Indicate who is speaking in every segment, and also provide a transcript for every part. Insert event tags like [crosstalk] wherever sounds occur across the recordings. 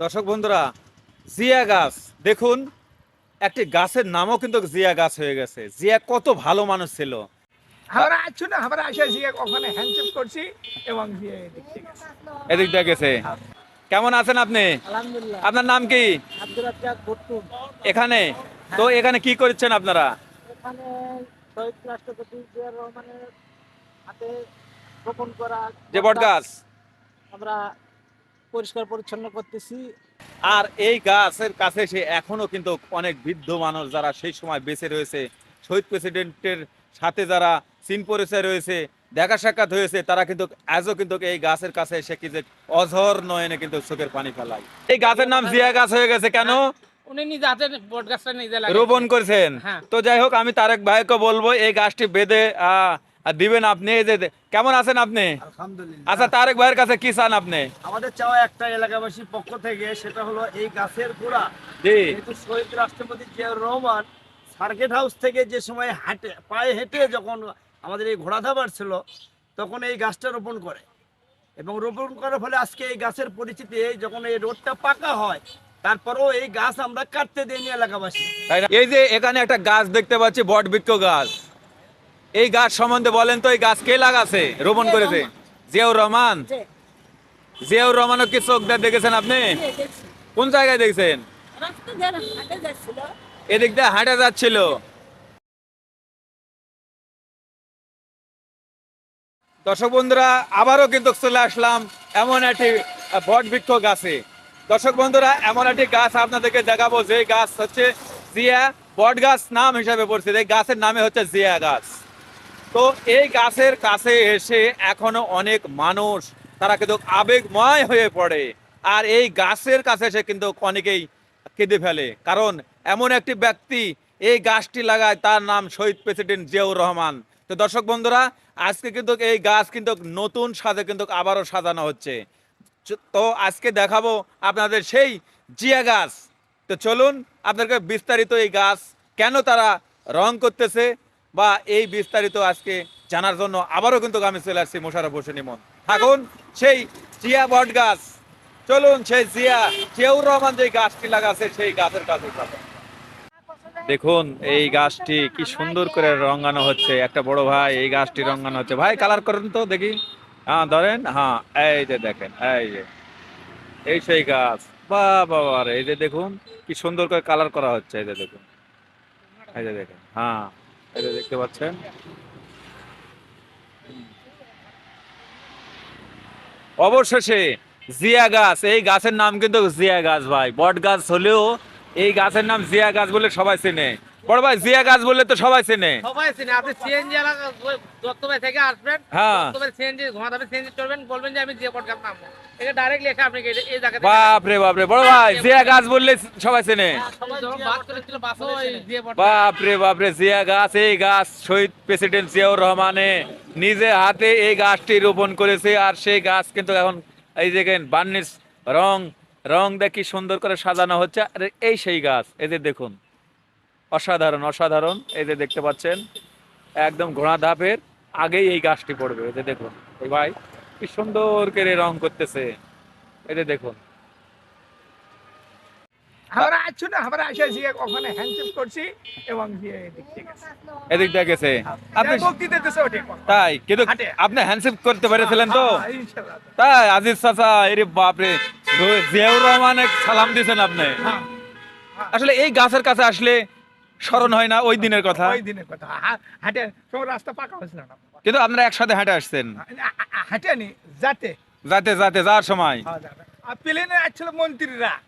Speaker 1: দর্শক বন্ধুরা জিয়া গাছ। দেখুন একটি গাছের নামও কিন্তু জিয়া গাছ হয়ে গেছে। জিয়া কত ভালো মানুষ ছিল।
Speaker 2: আমরা আছো না আমরা আসে গিয়ে ওখানে হ্যান্ডশেক করছি এবং এদিক থেকে গেছি।
Speaker 1: এদিক দিয়ে গেছে। কেমন আছেন আপনি? আপনার নাম কি? এখানে? তো এখানে কি করছেন আপনারা?
Speaker 3: এখানে শহীদ রাষ্ট্রপতি জিয়াউর রহমানের হাতে রোপণ করা
Speaker 1: যে বট গাছ
Speaker 3: আমরা পরিষ্কার পরিচ্ছন্ন করতেছি।
Speaker 1: আর এই গাছের কাছে সে এখনও কিন্তু অনেক বৃদ্ধ মানুষ যারা সেই সময় বেঁচে রয়েছে শহীদ প্রেসিডেন্টের সাথে যারা চীন পরিচয় রয়েছে দেখা সাক্ষাৎ হয়েছে তারা কিন্তু আজও কিন্তু এই গাছের কাছে এসে কি যে অঝর নয়নে কিন্তু চোখের পানি ফেলায়। এই গাছের নাম জিয়া গাছ হয়ে গেছে কেন?
Speaker 3: উনি নিজে হাতে বট গাছটা নিজে
Speaker 1: রোপণ করছেন।
Speaker 3: হ্যাঁ।
Speaker 1: তো যাই হোক আমি তারেক ভাইকে বলব এই গাছটি বেঁধে আহ, দিবেন আপনি এই যে কেমন আছেন আপনি? আচ্ছা তারেক ভাইয়ের কাছে কি চান আপনি?
Speaker 4: আমাদের চাওয়া একটা এলাকাবাসীর পক্ষ থেকে সেটা হলো এই গাছের গোড়া। যেহেতু শহীদ রাষ্ট্রপতি জিয়াউর রহমান সার্কিট হাউস থেকে যে সময় হাঁটে পায়ে হেঁটে যখন আমাদের এই ঘোড়া ধাবার ছিল তখন এই গাছটা রোপণ করে। এবং রোপণ করার ফলে আজকে এই গাছের পরিচিতি যখন এই রোডটা পাকা হয় তারপরেও এই গাছ আমরা কাটতে দিইনি এলাকাবাসী।
Speaker 1: তাই না? এই যে এখানে একটা গাছ দেখতে পাচ্ছি বট বৃক্ষ গাছ। এই গাছ সম্বন্ধে বলেন তো এই গাছ কে লাগাছে? রোপণ করেছে? জিয়াউর রহমান? জিয়াউর রহমানও কি চোখ দিয়ে দেখেছেন আপনি? কোন জায়গায় দেখছেন? এদিক দিয়ে হাঁটা যাচ্ছিল। দর্শক বন্ধুরা আবারও কিন্তু চলে আসলাম এমন একটি বট বৃক্ষ গাছে। দর্শক বন্ধুরা এমন একটি গাছ আপনাদেরকে দেখাবো যে গাছ হচ্ছে জিয়া বট গাছ নাম হিসাবে পরিচিত। এই গাছের নামে হচ্ছে জিয়া গাছ। তো এই গাছের কাছে এসে এখনও অনেক মানুষ, তারা কিন্তু আবেগময় হয়ে পড়ে। আর এই গাছের কাছে এসে কিন্তু অনেকেই কেঁদে ফেলে। কারণ এমন একটি ব্যক্তি এই গাছটি লাগায়, তার নাম শহীদ প্রেসিডেন্ট জিয়াউর রহমান। তো দর্শক বন্ধুরা, আজকে কিন্তু এই গাছ কিন্তু নতুন সাজে কিন্তু আবারও সাজানো হচ্ছে। তো আজকে দেখাবো আপনাদের সেই জিয়া গাছ। তো চলুন, আপনাদেরকে বিস্তারিত এই গাছ কেন তারা রং করতেছে বা এই বিস্তারিত আজকে জানার জন্য আবারও কিন্তু আমি চলে আসছি মোশারফ হোসেন ইমন। থাকুন, সেই জিয়া বট গাছ। চলুন, সেই জিয়া, জিয়াউর রহমান যে গাছটি লাগাছে, সেই গাছের কাছে দেখুন, এই গাছটি কি সুন্দর করে রঙানো হচ্ছে। একটা বড় ভাই এই গাছটি রঙানো হচ্ছে। ভাই কালার করুন তো, দেখি। হ্যাঁ ধরেন হ্যাঁ এই যে দেখেন, এই যে, এই সেই গাছ। বা বাবা, এই যে দেখুন, কি সুন্দর করে কালার করা হচ্ছে, এই যে দেখুন। এই যে দেখেন হ্যাঁ। যে দেখতে পাচ্ছেন। অবশেষে জিয়া গাছ, এই গাছের নাম কিন্তু জিয়া গাছ ভাই। বট গাছ হলেও এই গাছের নাম জিয়া গাছ বলে সবাই চেনে। বড় ভাই জিয়া গাছ বললে তো সবাই চেনে।
Speaker 3: সবাই চিনে আপনি সিএনজি এলাকা দত্তবাই থেকে আসবেন
Speaker 1: হ্যাঁ।
Speaker 3: দত্তবাই সিএনজি সিএনজি চলবেন বলবেন যে আমি জিয়া বট গাছ নামবো। এটা ডাইরেক্ট লেখা আপনি এই- এই জায়গাতে
Speaker 1: বাপ রে বাপ রে বড় ভাই জিয়া গাছ বললে সবাই চেনে।
Speaker 3: সবাই যখন বাস করেছিল বাসও ওই জিয়া বট
Speaker 1: বাপ রে বাপ রে জিয়া গাছ এই গাছ শহীদ প্রেসিডেন্ট জিয়াউর রহমানে নিজে হাতে এই গাছটি রোপণ করেছে আর সেই গাছ কিন্তু এখন এই দেখেন বার্নিশ রং রং দেখি সুন্দর করে সাজানো হচ্ছে আর এই সেই গাছ এই যে দেখুন। অসাধারণ অসাধারণ। এই যে দেখতে পাচ্ছেন একদম ঘোড়া ধাপের আগেই এই গাছটি পড়বে। এই যে দেখুন এই ভাই কি সুন্দর করে রং করতেছে। এই যে দেখুন।
Speaker 2: আমরা আছো না আমরা আসে গিয়ে ওখানে হ্যান্ডশেক করছি এবং এদিক থেকে গেছি।
Speaker 1: এদিক দিয়ে গেছে। আপনি
Speaker 2: যা দিতেছে ওটাই
Speaker 1: তাই কিন্তু আপনি হ্যান্ডশেক করতে পেরেছিলেন তো?
Speaker 2: হ্যাঁ,
Speaker 1: তাই আজিজ চাচা এরে বাপরে জিয়াউর রহমান সালাম দিয়েছেন আপনি।
Speaker 2: হ্যাঁ,
Speaker 1: আসলে এই গাছের কাছে আসলে স্মরণ হয় না ওই দিনের কথা।
Speaker 2: ওই দিনের কথা। হাঁটে সময় রাস্তা পাকা হয়েছিল না।
Speaker 1: কিন্তু আপনারা একসাথে হাঁটে আসছেন
Speaker 2: আ- আ- হাঁটে নি যাতে।
Speaker 1: যাতে যাতে যাওয়ার সময়।
Speaker 2: হ্যাঁ, আর প্লেনে আসছিল মন্ত্রীরা।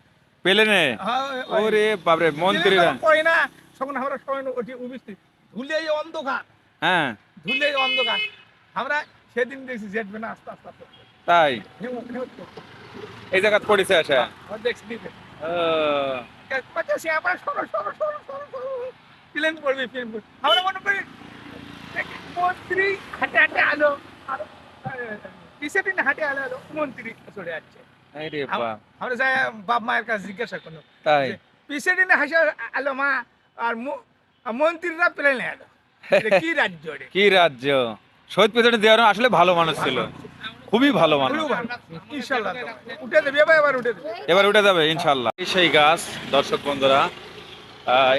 Speaker 1: পেলেনে?
Speaker 2: হ্যাঁ,
Speaker 1: ওরে বাপরে মন্ত্রীরা।
Speaker 2: কয় না তখন আমরা সবাই ওটি উপস্থিত। ধুলে এই অন্ধকার।
Speaker 1: হ্যাঁ।
Speaker 2: ধুলে অন্ধকার। আমরা সেদিন দেখছি জেটবে না আস্তে আস্তে
Speaker 1: তাই। এই জায়গা পড়েছে আসা।
Speaker 2: আর দেখছি দিবে
Speaker 1: আহ,
Speaker 2: পাচ্ছি আমরা সরো সরো সরো সরো। সরো প্লেন পড়বে প্লেন আমরা মনে করি মন্ত্রী হাঁটে হাঁটে আলো। হাঁটে আলো আলো। মন্ত্রী চলে যাচ্ছে আমরা যাই বাপ। মায়ের কাছে জিজ্ঞাসা করল
Speaker 1: তাই?
Speaker 2: প্রেসিডেন্ট হাসে আলো মা আর মন্ত্রীরা প্লেনে আলো। [laughs] কি রাজ্য
Speaker 1: কি রাজ্য? শহীদ জিয়াউর রহমান আসলে ভালো মানুষ ছিল। খুবই ভালো মানুষ।
Speaker 2: এবার উঠে
Speaker 1: যাবে ইনশাল্লাহ সেই গাছ দর্শক বন্ধুরা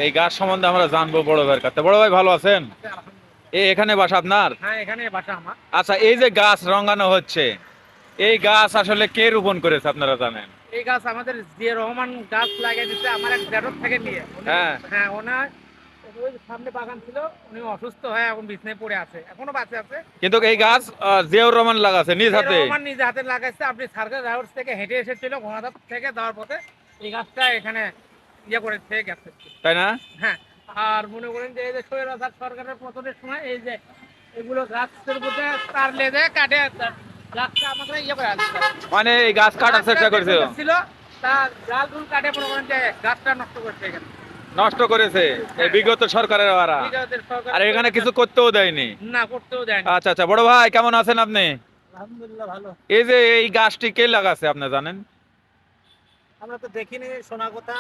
Speaker 1: এই গাছ সম্বন্ধে আমরা জানব বড় ভাইয়ের কাছে। বড় ভাই ভালো আছেন? এখানে বাসা আপনার?
Speaker 3: হ্যাঁ
Speaker 1: আচ্ছা এই যে গাছ রঙানো হচ্ছে এই গাছ আসলে কে রোপণ করেছে আপনারা জানেন?
Speaker 3: এই গাছ আমাদের জিয়া রহমান গাছ লাগিয়ে দিচ্ছে আমার এক থেকে নিয়ে
Speaker 1: হ্যাঁ।
Speaker 3: হ্যাঁ ওনার ওই সামনে বাগান ছিল উনি অসুস্থ হয়ে এখন বিছনায় পড়ে আছে এখনও বাঁচে আছে।
Speaker 1: কিন্তু এই গাছ জিয়াউর রহমান লাগাছে নিজ হাতে।
Speaker 3: রহমান নিজে হাতে লাগাইছে আপনি সার্কাস হাউস থেকে হেঁটে এসেছিল ঘোড়াধাপ থেকে যাওয়ার পথে এই গাছটা এখানে ইয়ে করে থেকে গেছে।
Speaker 1: তাই না?
Speaker 3: হ্যাঁ আর মনে করেন যে এই যে সৈয়দ সরকারের পতনের সময় এই যে এগুলো গাছের মধ্যে তার লেদে কাটে গাছটা ইয়ে করে
Speaker 1: মানে এই গাছ কাটার চেষ্টা করেছে
Speaker 3: ছিল তা ডাল কাটে মনে করেন যে গাছটা নষ্ট করছে এখানে
Speaker 1: নষ্ট করেছে এই বিগত সরকারের ওরা আর এখানে কিছু করতেও দেয়নি।
Speaker 3: না করতেও দেয় না
Speaker 1: আচ্ছা আচ্ছা বড় ভাই কেমন আছেন আপনি?
Speaker 3: আলহামদুলিল্লাহ ভালো।
Speaker 1: এই যে এই গাছটি কে লাগাছে আপনি জানেন?
Speaker 3: আমরা তো দেখিনি শোনা কথা।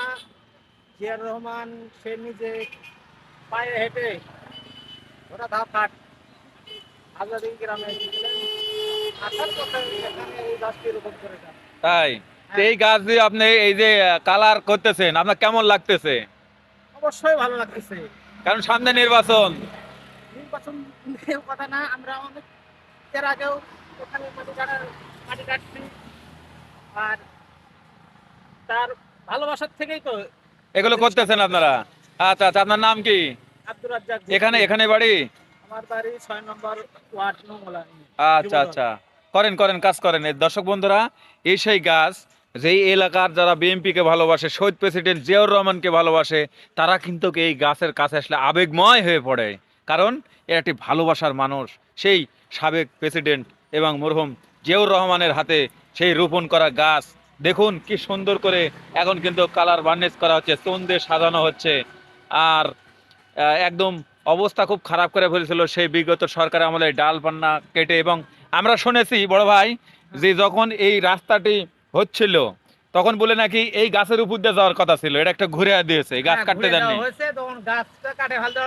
Speaker 3: জিয়ার রহমান সে নিজে পায়ে হেঁটে ওরা ধাপ কাট আজাদি গ্রামে আসার কথা এখানে এই গাছটি রোপণ করে যান
Speaker 1: তাই এই গাছ দিয়ে আপনি এই যে কালার করতেছেন আপনার কেমন লাগতেছে?
Speaker 3: অবশ্যই ভালো লাগতেছে।
Speaker 1: কারণ সামনে নির্বাচন।
Speaker 3: নির্বাচন কথা না আমরা অনেক এর আগেও ওখানে মাটি কাটার মাটি কাটছি আর তার ভালোবাসার থেকেই তো
Speaker 1: এগুলো করতেছেন আপনারা? আচ্ছা আচ্ছা আপনার নাম কি?
Speaker 3: আব্দুর রাজ্জাক
Speaker 1: এখানে এখানে বাড়ি?
Speaker 3: আমার বাড়ি ছয় নম্বর ওয়ার্ড নোংলা
Speaker 1: আচ্ছা আচ্ছা। করেন করেন কাজ করেন। দর্শক বন্ধুরা এই সেই গাছ যেই এলাকার যারা বিএনপি কে ভালোবাসে, শহীদ প্রেসিডেন্ট জিয়াউর রহমানকে ভালোবাসে, তারা কিন্তু এই গাছের কাছে আসলে আবেগময় হয়ে পড়ে। কারণ এর একটি ভালোবাসার মানুষ, সেই সাবেক প্রেসিডেন্ট এবং মরহুম জিয়াউর রহমানের হাতে সেই রোপণ করা গাছ। দেখুন কি সুন্দর করে এখন কিন্তু কালার বার্নিশ করা হচ্ছে দিয়ে সাজানো হচ্ছে। আর একদম অবস্থা খুব খারাপ করে ফেলেছিল সেই বিগত সরকার আমলে ডাল পান্না কেটে। এবং আমরা শুনেছি, বড় ভাই, যে যখন এই রাস্তাটি হচ্ছিল। তখন বলে নাকি এই গাছের উপর দিয়ে যাওয়ার কথা ছিল এটা একটা ঘুরে দিয়েছে এই গাছ
Speaker 3: হ্যাঁ,
Speaker 1: কাটতে দেননি।
Speaker 3: হয়েছে তখন গাছটা কাটে ফেলতে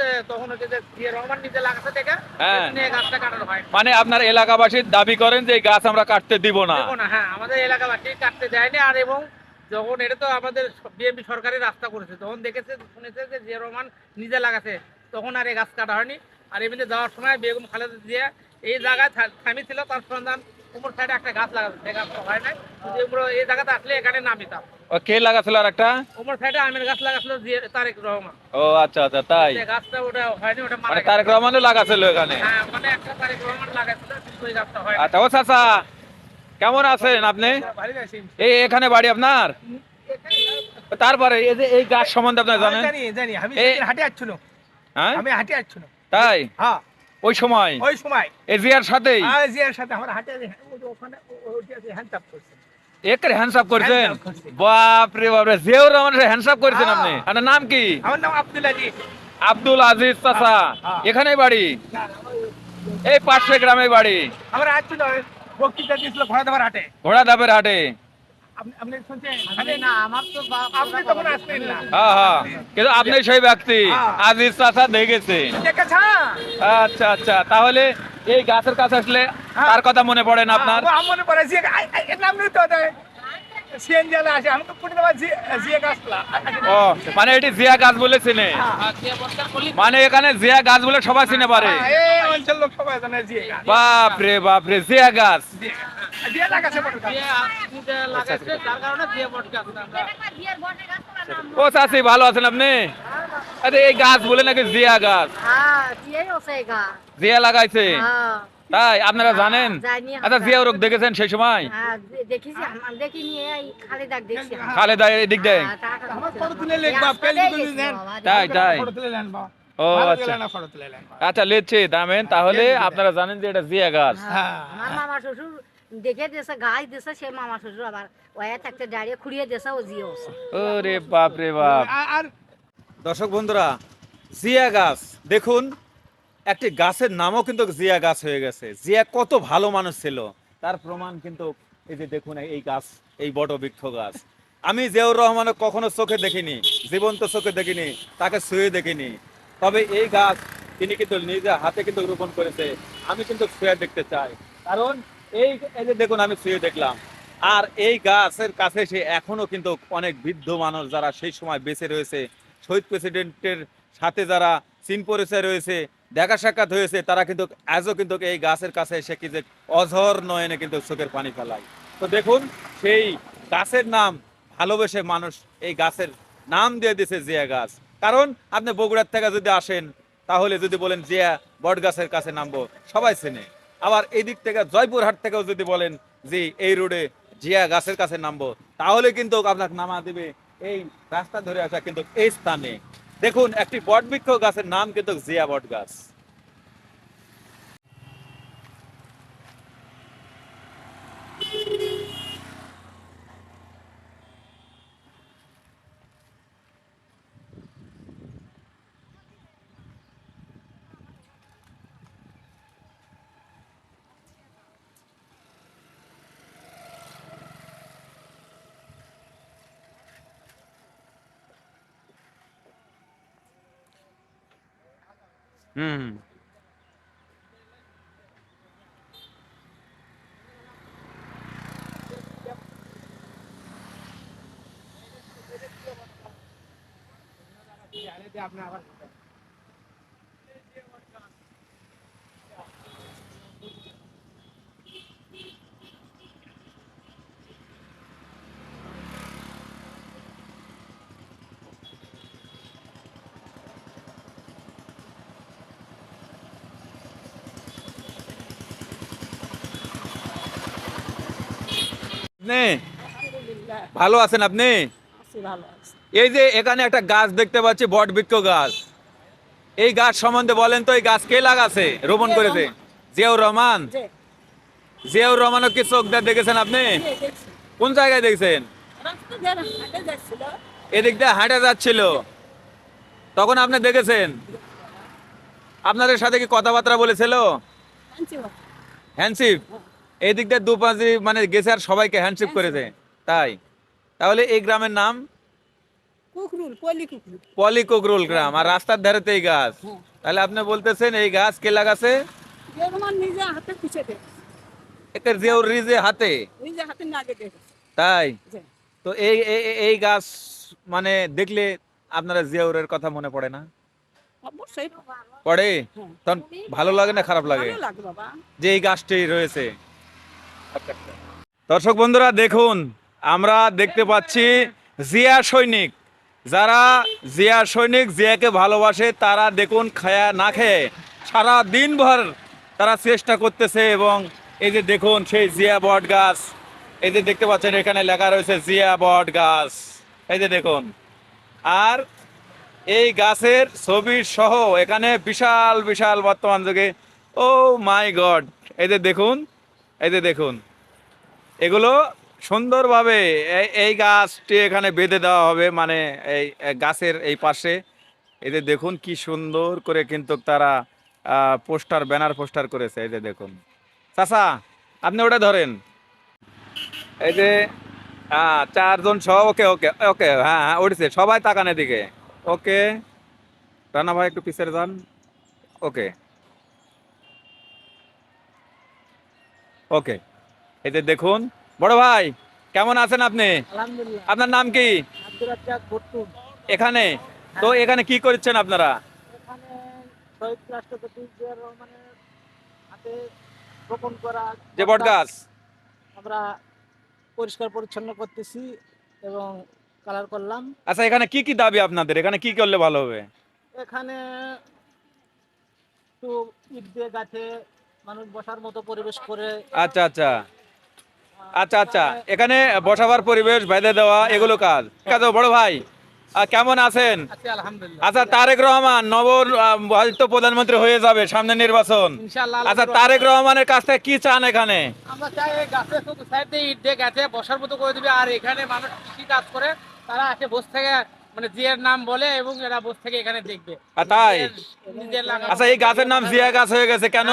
Speaker 3: যে তখন হচ্ছে যে রহমান নিজে লাগাতে থেকে
Speaker 1: হ্যাঁ।
Speaker 3: নিয়ে গাছটা কাটানো হয়
Speaker 1: মানে আপনার এলাকাবাসীর দাবি করেন যে এই গাছ আমরা কাটতে দিব না।
Speaker 3: দেখো না হ্যাঁ আমাদের এলাকাবাসী কাটতে দেয়নি আর এবং যখন এটা তো আমাদের বিএনপি সরকারি রাস্তা করেছে তখন দেখেছে শুনেছে যে জিয়া রহমান নিজে লাগাছে তখন আর এই গাছ কাটা হয়নি। আর এমনিতে যাওয়ার সময় বেগম খালেদা জিয়া এই জায়গায় থামিয়েছিল তার সন্ধান উপর সাইডে একটা গাছ হয় নাই। যদি এই জায়গাতে আসলে এখানে নামিতাম।
Speaker 1: ও কে লাগাছিল আর একটা?
Speaker 3: সাইডে আমের গাছ লাগাছিল তারেক রহমান।
Speaker 1: ও আচ্ছা আচ্ছা তাই।
Speaker 3: গাছটা ওটা হয়নি ওটা
Speaker 1: মানে তারেক রহমানও লাগাছিল এখানে?
Speaker 3: হ্যাঁ মানে একটা তারেক রহমান লাগাছিল কিন্তু ওই গাছটা হয়
Speaker 1: আচ্ছা ও চাচা কেমন আছেন আপনি? এই এখানে বাড়ি আপনার? তারপরে এই যে এই গাছ সম্বন্ধে আপনি জানেন?
Speaker 2: জানি জানি। আমি হাঁটে আসছিল
Speaker 1: হ্যাঁ?
Speaker 2: আমি হাঁটে আসছিল।
Speaker 1: তাই?
Speaker 2: হ্যাঁ।
Speaker 1: ওই সময়।
Speaker 2: ওই সময়।
Speaker 1: এই জিয়ার সাথেই।
Speaker 2: আর জিয়ার সাথে আমার হাঁটে ও যে ওখানে
Speaker 1: একের হ্যান্ডসাপ করছেন? বাপ রে বাপ রে জিয়াউর রহমানের হ্যান্ডসাপ করেছেন
Speaker 2: হ্যাঁ।
Speaker 1: আপনি? আপনার নাম কি?
Speaker 2: আমার নাম আব্দুল আজিজ।
Speaker 1: আব্দুল আজিজ চাচা
Speaker 2: হ্যাঁ।
Speaker 1: এখানেই বাড়ি? এই পাশে গ্রামে বাড়ি।
Speaker 2: আমার আসছিল বক্তৃতা দিয়েছিল ঘোড়া দেওয়ার হাটে।
Speaker 1: ঘোড়া ধাপের হাটে। কিন্তু আপনি সেই ব্যক্তি।
Speaker 2: হ্যাঁ।
Speaker 1: আজিজ চাচা দেখেছে। আচ্ছা আচ্ছা। তাহলে এই গাছের কাছে আসলে
Speaker 2: হ্যাঁ।
Speaker 1: তার কথা মনে পড়ে না আপনার?
Speaker 2: মনে পড়ে
Speaker 1: মানে এটি জিয়া গাছ বলে চিনে। মানে এখানে জিয়া গাছ বলে সবাই চিনে পারে।
Speaker 2: বাপরে বাপরে লোক সবাই জানে জিয়ে গাছ।
Speaker 1: গাছ
Speaker 2: জিয়ে লাগাছে বড় গাছ।
Speaker 3: জিয়া নিজে লাগাইছে যার কারণে জিয়া বট গাছ
Speaker 1: ও চাচি ভালো আছেন আপনি? আরে এই গাছ বলে নাকি জিয়া গাছ।
Speaker 5: হ্যাঁ দিয়েই হচ্ছে গা
Speaker 1: জিয়া লাগাইছে?
Speaker 5: হ্যাঁ।
Speaker 1: তাই আপনারা জানেন? আচ্ছা জিয়া রোগ দেখেছেন সেই সময়?
Speaker 5: হ্যাঁ দে- দেখেছি আম- দেখিনি এই খালি দাগ দেখছি
Speaker 1: খালে দেয় এদিক দেয়
Speaker 5: হ্যাঁ, দিয়ে। গেছি
Speaker 1: তাই তাই। ও আচ্ছা। আচ্ছা লেচ্ছে দামেন তাহলে আপনারা জানেন যে এটা জিয়া গাছ।
Speaker 5: হ্যাঁ, আমার মামা শ্বশুর দেখে দিয়েছে গাছ দিয়েছে সে মামা শ্বশুর আবার ওয়া থাকতে দাঁড়িয়ে খুঁড়িয়ে দিয়েছে ও জিও
Speaker 1: ওরে বাপ রে বাপ।
Speaker 2: আর-
Speaker 1: দর্শক বন্ধুরা জিয়া গাছ দেখুন একটি গাছের নামও কিন্তু জিয়া গাছ হয়ে গেছে। জিয়া কত ভালো মানুষ ছিল তার প্রমাণ কিন্তু এই যে দেখুন এই গাছ এই বট বৃক্ষ গাছ। আমি জিয়াউর রহমানের কখনো চোখে দেখিনি জীবন্ত চোখে দেখিনি তাকে ছুঁয়ে দেখিনি। তবে এই গাছ তিনি কিন্তু নিজে হাতে কিন্তু রোপণ করেছে আমি কিন্তু ছুঁয়ে দেখতে চাই। কারণ এই যে দেখুন, আমি শুয়ে দেখলাম। আর এই গাছের কাছে সে এখনও কিন্তু অনেক বৃদ্ধ মানুষ যারা সেই সময় বেঁচে রয়েছে, শহীদ প্রেসিডেন্টের সাথে যারা চীন পরিচয় রয়েছে, দেখা সাক্ষাৎ হয়েছে, তারা কিন্তু আজও কিন্তু এই গাছের কাছে এসে কি যে অঝর নয়নে কিন্তু চোখের পানি ফেলায়। তো দেখুন, সেই গাছের নাম ভালোবেসে মানুষ এই গাছের নাম দিয়ে দিছে জিয়া গাছ। কারণ আপনি বগুড়ার থেকে যদি আসেন, তাহলে যদি বলেন জিয়া বট গাছের কাছে নামবো, সবাই চেনে। আবার এই দিক থেকে জয়পুরহাট থেকেও যদি বলেন যে এই রোডে জিয়া গাছের কাছে নামবো, তাহলে কিন্তু আপনাকে নামা দিবে এই রাস্তা ধরে আসা কিন্তু এই স্থানে। দেখুন, একটি বটবৃক্ষ গাছের নাম কিন্তু জিয়া বট গাছ হুম আপনি ভালো আছেন আপনি? এই যে এখানে একটা গাছ দেখতে পাচ্ছি বট বৃক্ষ গাছ। এই গাছ সম্বন্ধে বলেন তো এই গাছ কে লাগাছে? রোপণ করেছে? জিয়াউর রহমান? জিয়াউর রহমানও কি চোখ দিয়ে দেখেছেন আপনি? কোন জায়গায় দেখছেন? এদিক দিয়ে হাঁটে যাচ্ছিল। তখন আপনি দেখেছেন? আপনাদের সাথে কি কথাবার্তা বলেছিল? হ্যান্ডশিপ এই দিক দিয়ে মানে গেছে আর সবাইকে হ্যান্ডশিপ করেছে। তাই। তাহলে এই গ্রামের নাম?
Speaker 6: পলি কোকরুল।
Speaker 1: গ্রাম। আর রাস্তার ধারেতে এই গাছ। তাহলে আপনি বলতেছেন এই গাছ কে লাগাছে?
Speaker 6: হাতে
Speaker 1: রিজে তাই? তো এই এই- গাছ মানে দেখলে আপনারা জিয়াউরের কথা মনে পড়ে না? পড়ে?
Speaker 6: হ্যাঁ।
Speaker 1: তখন ভালো লাগে না খারাপ লাগে? যে এই গাছটি রয়েছে। দর্শক বন্ধুরা, দেখুন, আমরা দেখতে পাচ্ছি জিয়া সৈনিক। যারা জিয়া সৈনিক, জিয়াকে ভালোবাসে, তারা দেখুন খায়া না খেয়ে সারা দিনভর তারা চেষ্টা করতেছে এবং এই যে দেখুন সেই জিয়া বট গাছ, এই যে দেখতে পাচ্ছেন এখানে লেখা রয়েছে জিয়া বট গাছ, এই যে দেখুন। আর এই গাছের ছবি সহ এখানে বিশাল বিশাল বর্তমান যুগে, ও মাই গড, এই যে দেখুন এই যে দেখুন, এগুলো সুন্দরভাবে এই- গাছটি এখানে বেঁধে দেওয়া হবে মানে এই গাছের এই পাশে। এই যে দেখুন কি সুন্দর করে কিন্তু তারা পোস্টার, ব্যানার পোস্টার করেছে, এই যে দেখুন। চাচা, আপনি ওটা ধরেন। এই যে হ্যাঁ চারজন সহ, ওকে ওকে ওকে হ্যাঁ হ্যাঁ উঠছে, সবাই তাকান এদিকে। ওকে, রানা ভাই একটু পিছের যান। ওকে। ওকে যে দেখুন বড় ভাই কেমন আছেন আপনি? আপনার নাম কি? এখানে? তো এখানে কি করছেন আপনারা? যে বট গাছ।
Speaker 6: আমরা পরিষ্কার পরিচ্ছন্ন করতেছি এবং কালার করলাম।
Speaker 1: আচ্ছা এখানে কি কি দাবি আপনাদের? এখানে কি করলে ভালো হবে?
Speaker 6: এখানে একটু ইট দিয়ে গাছে মানুষ বসার মতো পরিবেশ করে
Speaker 1: আচ্ছা আচ্ছা। আচ্ছা আচ্ছা। এখানে বসাবার পরিবেশ বেঁধে দেওয়া এগুলো কাজ। কাজ বড় ভাই কেমন আছেন? আচ্ছা তারেক রহমান নব হয়তো প্রধানমন্ত্রী হয়ে যাবে সামনে নির্বাচন। আচ্ছা তারেক রহমানের কাছ থেকে কি চান এখানে?
Speaker 3: আমরা চাই এই শুধু সাইড দিয়ে ইট দিয়ে গেছে বসার মতো করে দিবে আর এখানে মানুষ কৃষি কাজ করে তারা আসে বসে থেকে মানে জিয়ার নাম বলে এবং এরা বসে থেকে এখানে দেখবে।
Speaker 1: তাই? আচ্ছা এই গাছের নাম জিয়া গাছ হয়ে গেছে কেন?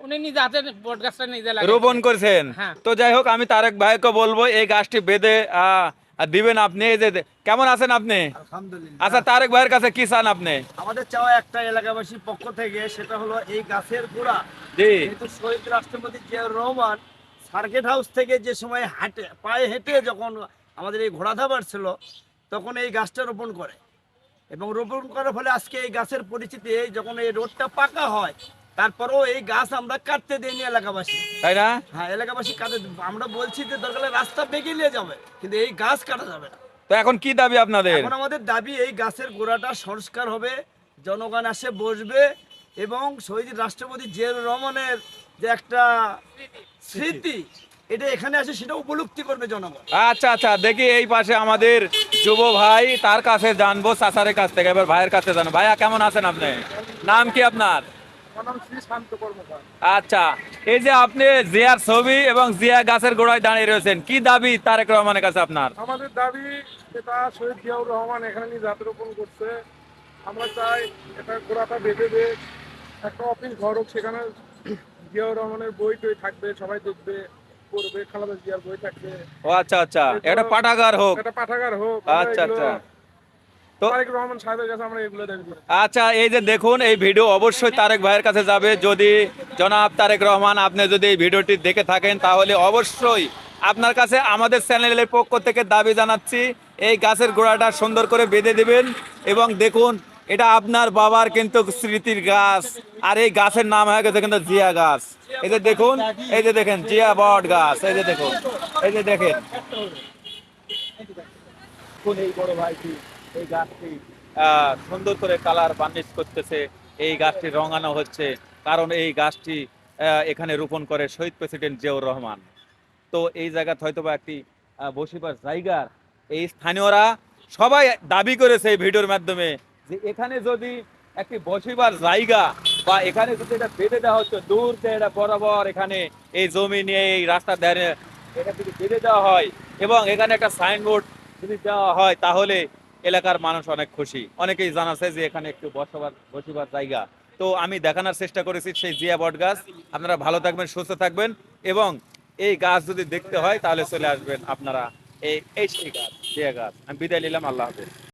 Speaker 3: উনি নিজে হাতে বট গাছটা নিজে লাগে
Speaker 1: রোপণ করছেন?
Speaker 3: হ্যাঁ।
Speaker 1: তো যাই হোক আমি তারেক ভাইকে বলব এই গাছটি বেঁধে আহ, আর দিবেন আপনি এই যে কেমন আছেন আপনি? আচ্ছা তারেক ভাইয়ের কাছে কি চান আপনি?
Speaker 4: আমাদের চাওয়া একটা এলাকাবাসীর পক্ষ থেকে সেটা হলো এই গাছের গোড়া। যেহেতু শহীদ রাষ্ট্রপতি জিয়াউর রহমান সার্কিট হাউস থেকে যে সময় হাঁটে পায়ে হেঁটে যখন আমাদের এই ঘোড়াধাবার ছিল তখন এই গাছটা রোপণ করে। এবং রোপণ করার ফলে আজকে এই গাছের পরিচিতি যখন এই রোডটা পাকা হয় তারপরেও এই গাছ আমরা কাটতে দিইনি এলাকাবাসী।
Speaker 1: তাই না?
Speaker 4: হ্যাঁ এলাকাবাসী কাটে আমরা বলছি যে দরকার রাস্তা বেঁকে নিয়ে যাবে কিন্তু এই গাছ কাটা যাবে না।
Speaker 1: তো এখন কি দাবি আপনাদের?
Speaker 4: এখন আমাদের দাবি এই গাছের গোড়াটা সংস্কার হবে জনগণ আসে বসবে এবং শহীদ রাষ্ট্রপতি জিয়াউর রহমানের যে একটা স্মৃতি এটা এখানে আসে সেটা উপলব্ধি করবে জনগণ।
Speaker 1: আচ্ছা আচ্ছা দেখি এই পাশে আমাদের যুব ভাই তার কাছে জানব চাচারের কাছ থেকে এবার ভাইয়ের কাছে জানব। ভাইয়া কেমন আছেন আপনি? নাম কি আপনার? আচ্ছা এই যে আপনি জিয়ার ছবি এবং জিয়া গাছের গোড়ায় দাঁড়িয়ে রয়েছেন কি দাবি তারেক রহমানের কাছে আপনার?
Speaker 2: আমাদের দাবি এটা শহীদ জিয়াউর রহমান এখানে নিয়ে জাত রোপণ করছে। আমরা চাই এটা গোড়াটা বেঁধে দে একটা অফিস ঘর হোক সেখানে জিয়াউর রহমানের বই টই থাকবে সবাই দেখবে পড়বে খালাদা জিয়ার বই থাকবে।
Speaker 1: ও আচ্ছা আচ্ছা এটা পাঠাগার হোক।
Speaker 2: একটা পাঠাগার হোক
Speaker 1: আচ্ছা, আচ্ছা। তো-
Speaker 2: তারেক রহমান সাহেবের কাছে আমরা এগুলো দেখব।
Speaker 1: আচ্ছা এই যে দেখুন এই ভিডিও অবশ্যই তারেক ভাইয়ের কাছে যাবে। যদি জনাব তারেক রহমান আপনি যদি এই ভিডিওটি দেখে থাকেন তাহলে অবশ্যই আপনার কাছে আমাদের চ্যানেলের পক্ষ থেকে দাবি জানাচ্ছি এই গাছের গোড়াটা সুন্দর করে বেঁধে দিবেন এবং দেখুন এটা আপনার বাবার কিন্তু স্মৃতির গাছ আর এই গাছের নাম হয়ে গেছে কিন্তু জিয়া গাছ। এই যে দেখুন এই যে দেখেন জিয়া বট গাছ এই যে দেখুন এই যে দেখেন। এই বড় ভাইটি এই গাছটি সুন্দর করে কালার বার্নিশ করতেছে, এই গাছটি রঙানো হচ্ছে, কারণ এই গাছটি এখানে রোপণ করে শহীদ প্রেসিডেন্ট জিয়াউর রহমান। তো এই জায়গাতে হয়তো বা একটি বসিবার জায়গার এই স্থানীয়রা সবাই দাবি করেছে এই ভিডিওর মাধ্যমে যে এখানে যদি একটি বসিবার জায়গা বা এখানে যদি এটা বেঁধে দেওয়া হচ্ছে দূর থেকে এটা বরাবর এখানে এই জমি নিয়ে এই রাস্তার ধারে এটা যদি বেঁধে দেওয়া হয় এবং এখানে একটা সাইনবোর্ড যদি দেওয়া হয়, তাহলে এলাকার মানুষ অনেক খুশি। অনেকেই জানাচ্ছে যে এখানে একটু বসবার বসিবার জায়গা। তো আমি দেখানোর চেষ্টা করেছি সেই জিয়া বট গাছ। আপনারা ভালো থাকবেন, সুস্থ থাকবেন এবং এই গাছ যদি দেখতে হয় তাহলে চলে আসবেন আপনারা। এই এই গাছ, জিয়া গাছ। আমি বিদায় নিলাম, আল্লাহ হাফেজ।